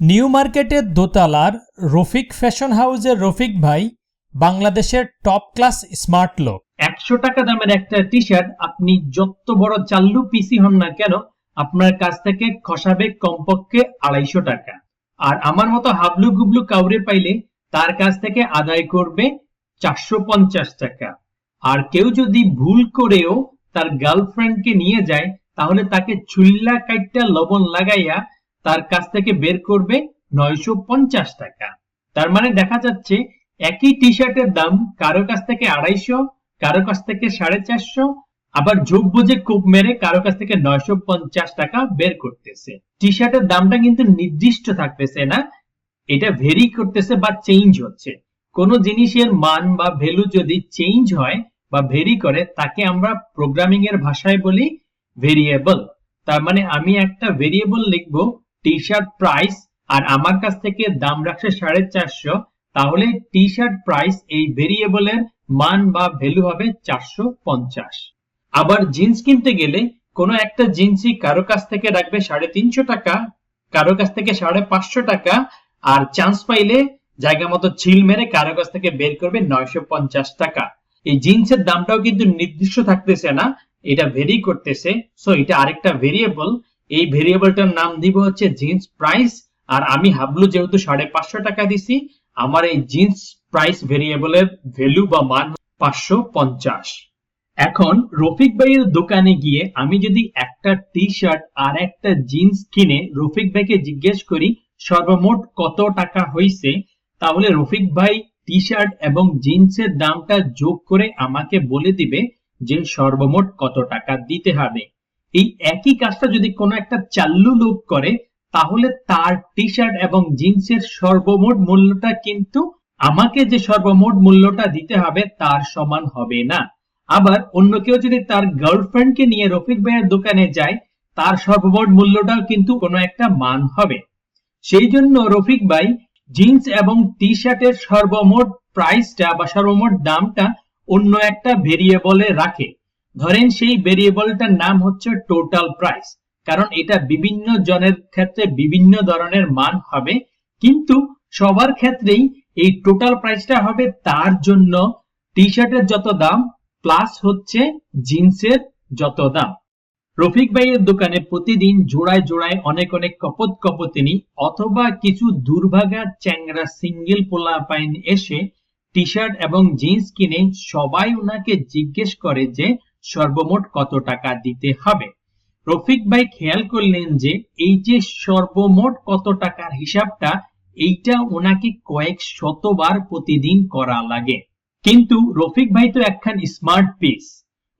New মার্কেটের দোতলার Rafiq fashion হাউসের রফিক ভাই বাংলাদেশের টপ ক্লাস স্মার্ট লোক। একশো টাকা দামের একটা টি শার্ট আপনি যত বড় চাল্লু পিসি হন না কেন, আপনার কাছ থেকে খসাবে কমপক্ষে আড়াইশো টাকা। আর আমার মতো হাবলু গুবলু কাউরে পাইলে তার কাছ থেকে আদায় করবে চারশো পঞ্চাশ টাকা। আর কেউ যদি ভুল করেও তার গার্লফ্রেন্ডকে নিয়ে যায়, তাহলে তাকে চুল্লা কাইটটা লবণ লাগাইয়া তার কাছ থেকে বের করবে নয়শো পঞ্চাশ টাকা। তার মানে দেখা যাচ্ছে একই টি শার্টের দাম কারও কাছ থেকে আড়াইশো, কারও কাছ থেকে সাড়ে চারশো, আবার যোগ বুঝে কূপ মেরে কারও কাছ থেকে নয়শো পঞ্চাশ টাকা বের করতেছে। টি শার্টের দামটা কিন্তু নির্দিষ্ট থাকতেছে না, এটা ভেরি করতেছে বা চেঞ্জ হচ্ছে। কোন জিনিসের মান বা ভ্যালু যদি চেঞ্জ হয় বা ভেরি করে, তাকে আমরা প্রোগ্রামিং এর ভাষায় বলি ভেরিয়েবল তার মানে আমি একটা ভেরিয়েবল লিখব টি শার্ট প্রাইস আর আমার কাছ থেকে দাম রাখছে সাড়ে চারশো, তাহলে টি শার্ট প্রাইস এই ভেরিয়েবলের মান বা ভ্যালু হবে চারশো পঞ্চাশ। আবার জিন্স কিনতে গেলে কোনো একটা জিন্সই কারও কাছ থেকে রাখবে সাড়ে তিনশো টাকা, কারও কাছ থেকে সাড়ে পাঁচশো টাকা, আর চান্স পাইলে জায়গা মতো ছিল মেরে কারও কাছ থেকে বের করবে নয়শো পঞ্চাশ টাকা। এই জিন্সের দামটাও কিন্তু নির্দিষ্ট থাকতেছে না, এটা ভেরি করতেছে। সো এটা আরেকটা ভেরিয়েবল এই ভেরিয়েবলটার নাম দিব হচ্ছে জিন্স প্রাইস, আর আমি হাবলু যেহেতু সাড়ে পাঁচশো টাকা দিছি, আমার এই জিন্স প্রাইস ভেরিয়েবলের ভ্যালু বা মান পাঁচশো পঞ্চাশ। এখন রফিক ভাইয়ের দোকানে গিয়ে আমি যদি একটা টি শার্ট আর একটা জিন্স কিনে রফিক ভাইকে জিজ্ঞেস করি, সর্বমোট কত টাকা হয়েছে তাহলে রফিক ভাই টি শার্ট এবং জিন্সের দামটা যোগ করে আমাকে বলে দিবে যে সর্বমোট কত টাকা দিতে হবে। এই একই কাজটা যদি কোনো একটা চাল্লু লোক করে, তাহলে তার টি শার্ট এবং জিন্সের সর্বমোট মূল্যটা কিন্তু আমাকে যে সর্বমোট মূল্যটা দিতে হবে তার সমান হবে না। আবার অন্য কেউ যদি তার গার্লফ্রেন্ডকে নিয়ে রফিক ভাইয়ের দোকানে যায়, তার সর্বমোট মূল্যটাও কিন্তু কোনো একটা মান হবে। সেই জন্য রফিক ভাই জিন্স এবং টি শার্টের সর্বমোট প্রাইসটা বা সর্বমোট দামটা অন্য একটা ভেরিয়েবলে রাখে। ধরেন সেই ভেরিয়েবলটার নাম হচ্ছে টোটাল প্রাইস কারণ এটা বিভিন্ন জনের ক্ষেত্রে বিভিন্ন ধরনের মান হবে, কিন্তু সবার ক্ষেত্রেই এই টোটাল প্রাইসটা হবে তার জন্য টি শার্টের যত দাম প্লাস হচ্ছে জিন্সের যত দাম। রফিক ভাইয়ের দোকানে প্রতিদিন জোড়ায় জোড়ায় অনেক অনেক কপত কপতিনি অথবা কিছু দুর্ভাগা চ্যাংরা সিঙ্গেল পোলা পাইন এসে টি শার্ট এবং জিন্স কিনে সবাই ওনাকে জিজ্ঞেস করে যে সর্বমোট কত টাকা দিতে হবে? রফিক ভাই খেয়াল করলেন যে এই যে সর্বমোট কত টাকার হিসাবটা, এইটা ওনাকে কয়েক শতবার প্রতিদিন করা লাগে। কিন্তু রফিক ভাই তো একখান স্মার্ট পিস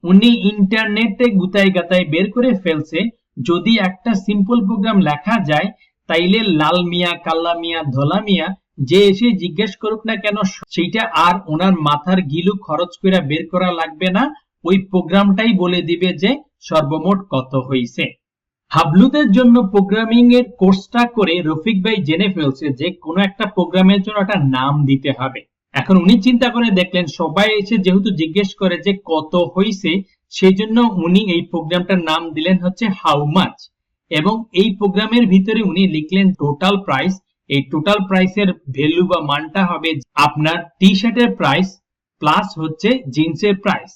উনি ইন্টারনেটে গুতাই গাতাই বের করে ফেলছে। যদি একটা সিম্পল প্রোগ্রাম লেখা যায়, তাইলে লাল মিয়া কাল্লা মিয়া, ধলা মিয়া, যে এসে জিজ্ঞেস করুক না কেন, সেইটা আর ওনার মাথার গিলু খরচ করে বের করা লাগবে না। ওই প্রোগ্রামটাই বলে দিবে যে সর্বমোট কত হয়েছে হাবলুদের জন্য প্রোগ্রামিং এর কোর্সটা করে রফিক ভাই জেনে ফেলছে যে কোনো একটা প্রোগ্রামের জন্য একটা নাম দিতে হবে। এখন উনি চিন্তা করে দেখলেন, সবাই এসে যেহেতু জিজ্ঞেস করে যে কত হয়েছে সেই জন্য উনি এই প্রোগ্রামটার নাম দিলেন হচ্ছে হাউ মাচ। এবং এই প্রোগ্রামের ভিতরে উনি লিখলেন টোটাল প্রাইস। এই টোটাল প্রাইসের ভ্যালু বা মানটা হবে আপনার টি শার্টের প্রাইস প্লাস হচ্ছে জিন্সের প্রাইস।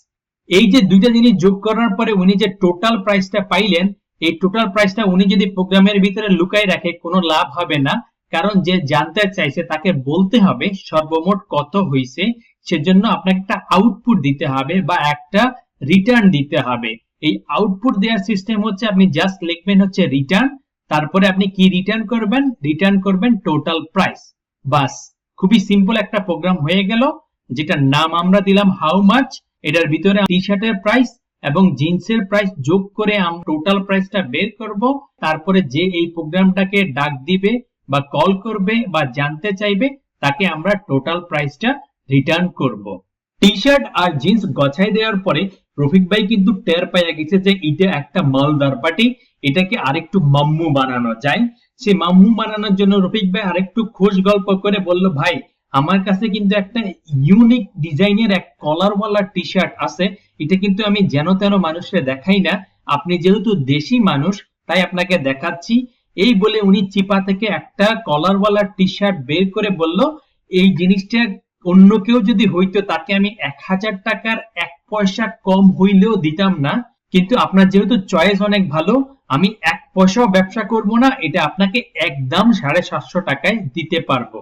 এই যে দুইটা জিনিস যোগ করার পরে উনি যে টোটাল প্রাইসটা পাইলেন, এই টোটাল প্রাইসটা উনি যদি প্রোগ্রামের ভিতরে লুকাই রাখে, কোনো লাভ হবে না। কারণ যে জানতে চাইছে, তাকে বলতে হবে সর্বমোট কত হয়েছে সেজন্য আপনাকে একটা আউটপুট দিতে হবে বা একটা রিটার্ন দিতে হবে। এই আউটপুট দেওয়ার সিস্টেম হচ্ছে, আপনি জাস্ট লিখবেন হচ্ছে রিটার্ন তারপরে আপনি কি রিটার্ন করবেন? রিটার্ন করবেন টোটাল প্রাইস বাস, খুবই সিম্পল একটা প্রোগ্রাম হয়ে গেল, যেটার নাম আমরা দিলাম হাউ মাচ এটার ভিতরে টি শার্টের প্রাইস এবং জিন্সের প্রাইস যোগ করে আমরা টোটাল প্রাইসটা বের করব। তারপরে যে এই প্রোগ্রামটাকে ডাক দিবে বা কল করবে বা জানতে চাইবে, তাকে আমরা টোটাল প্রাইসটা রিটার্ন করব। টি শার্ট আর জিন্স গছাই দেওয়ার পরে রফিক ভাই কিন্তু টের পাইয়া গেছে যে এটা একটা মালদার পার্টি, এটাকে আরেকটু মাম্মু বানানো যায়। সে মাম্মু বানানোর জন্য রফিক ভাই আরেকটু খোঁজ গল্প করে বলল, ভাই আমার কাছে কিন্তু একটা ইউনিক ডিজাইনের এক কলারওয়ালা টি শার্ট আছে। এটা কিন্তু আমি যেন তেন মানুষকে দেখাই না। আপনি যেহেতু দেশি মানুষ, তাই আপনাকে দেখাচ্ছি। এই বলে উনি চিপা থেকে একটা কলারওয়ালা টি শার্ট বের করে বলল, এই জিনিসটা অন্য কেউ যদি হইতো, তাকে আমি এক হাজার টাকার এক পয়সা কম হইলেও দিতাম না। কিন্তু আপনার যেহেতু চয়েস অনেক ভালো, আমি এক পয়সাও ব্যবসা করব না। এটা আপনাকে একদম সাড়ে সাতশো টাকায় দিতে পারব।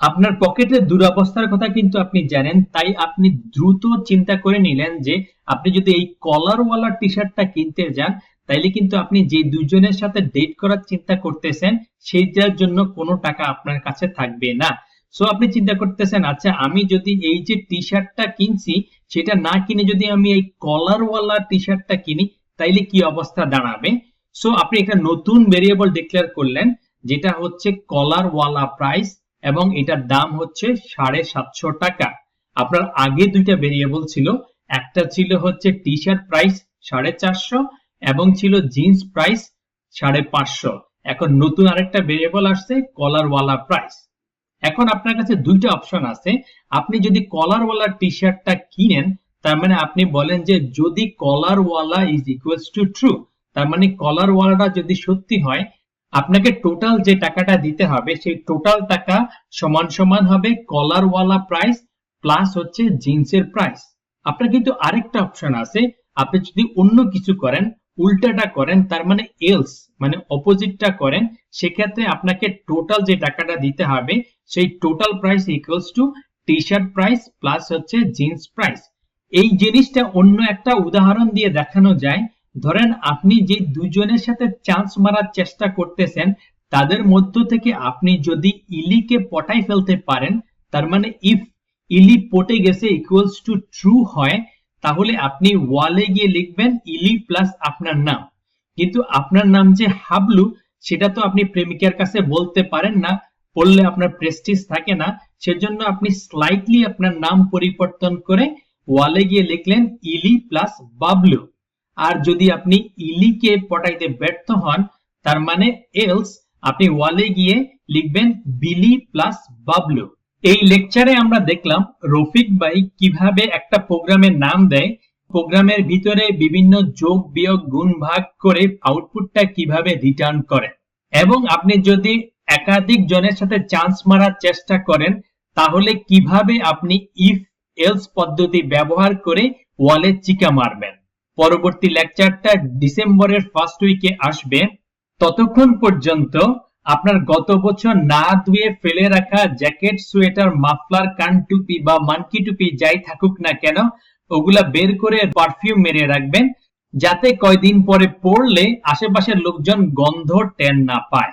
আপনার পকেটের দুরবস্থার কথা কিন্তু আপনি জানেন, তাই আপনি দ্রুত চিন্তা করে নিলেন যে আপনি যদি এই কলারওয়ালা টি শার্টটা কিনতে যান, তাইলে কিন্তু আপনি যে দুজনের সাথে ডেট করার চিন্তা করতেছেন, সেইটার জন্য কোনো টাকা আপনার কাছে থাকবে না। সো আপনি চিন্তা করতেছেন আচ্ছা আমি যদি এই যে টি শার্টটা কিনছি, সেটা না কিনে যদি আমি এই কলারওয়ালা টি শার্টটা কিনি, তাইলে কি অবস্থা দাঁড়াবে? সো আপনি একটা নতুন ভেরিয়েবল ডিক্লেয়ার করলেন, যেটা হচ্ছে কলারওয়ালা প্রাইস এবং এটার দাম হচ্ছে সাড়ে সাতশো টাকা। আপনার আগে দুইটা ভেরিয়েবল ছিল। একটা ছিল হচ্ছে টি শার্ট প্রাইস সাড়ে চারশো এবং ছিল জিন্স প্রাইস সাড়ে পাঁচশো। এখন নতুন আরেকটা ভেরিয়েবল আসছে কলারওয়ালা প্রাইস এখন আপনার কাছে দুইটা অপশন আছে। আপনি যদি কলারওয়ালা টি শার্টটা কিনেন, তার মানে আপনি বলেন যে যদি কলারওয়ালা ইজ ইকুয়ালস টু ট্রু তার মানে কলারওয়ালাটা যদি সত্যি হয় আপনাকে টোটাল যে টাকাটা দিতে হবে, সেই টোটাল টাকা সমান সমান হবে কলারওয়ালা প্রাইস প্লাস হচ্ছে জিন্সের প্রাইস আপনার কিন্তু আরেকটা অপশন আছে, আপনি যদি অন্য কিছু করেন, উল্টাটা করেন, তার মানে এলস মানে অপোজিটটা করেন, সেক্ষেত্রে আপনাকে টোটাল যে টাকাটা দিতে হবে, সেই total price equals to T shirt price plus হচ্ছে জিন্স প্রাইস এই জিনিসটা অন্য একটা উদাহরণ দিয়ে দেখানো যায় ধরেন আপনি যে দুজনের সাথে চান্স মারার চেষ্টা করতেছেন, তাদের মধ্য থেকে আপনি যদি ইলিকে পটাই ফেলতে পারেন, তার মানে ইফ ইলি পটে গেছে ইকুয়ালস টু ট্রু হয়, তাহলে আপনি ওয়ালে গিয়ে লিখবেন ইলি প্লাস আপনার নাম। কিন্তু আপনার নাম যে হাবলু, সেটা তো আপনি প্রেমিকার কাছে বলতে পারেন না বললে আপনার প্রেস্টিজ থাকে না, সেজন্য আপনি স্লাইটলি আপনার নাম পরিবর্তন করে ওয়ালে গিয়ে লিখলেন ইলি প্লাস বাবলু। আর যদি আপনি ইলিকে পটাইতে ব্যর্থ হন, তার মানে এলস আপনি ওয়ালে গিয়ে লিখবেন বিলি প্লাস বাবলু এই লেকচারে আমরা দেখলাম রফিক ভাই কীভাবে একটা প্রোগ্রামের নাম দেয়। প্রোগ্রামের ভিতরে বিভিন্ন যোগ, বিয়োগ, গুণ ভাগ করে আউটপুটটা কীভাবে রিটার্ন করে। এবং আপনি যদি একাধিক জনের সাথে চান্স মারার চেষ্টা করেন, তাহলে কীভাবে আপনি ইফ এলস পদ্ধতি ব্যবহার করে ওয়ালে চিকা মারবেন? পরবর্তী লেকচারটা ডিসেম্বরের ফার্স্ট উইকে আসবে। ততক্ষণ পর্যন্ত আপনার গত বছর না ধুয়ে ফেলে রাখা জ্যাকেট সোয়েটার মাফলার কান টুপি বা মানকি টুপি যাই থাকুক না কেন, ওগুলা বের করে পারফিউম মেরে রাখবেন, যাতে কয়দিন পরে পড়লে আশেপাশের লোকজন গন্ধ টেন না পায়।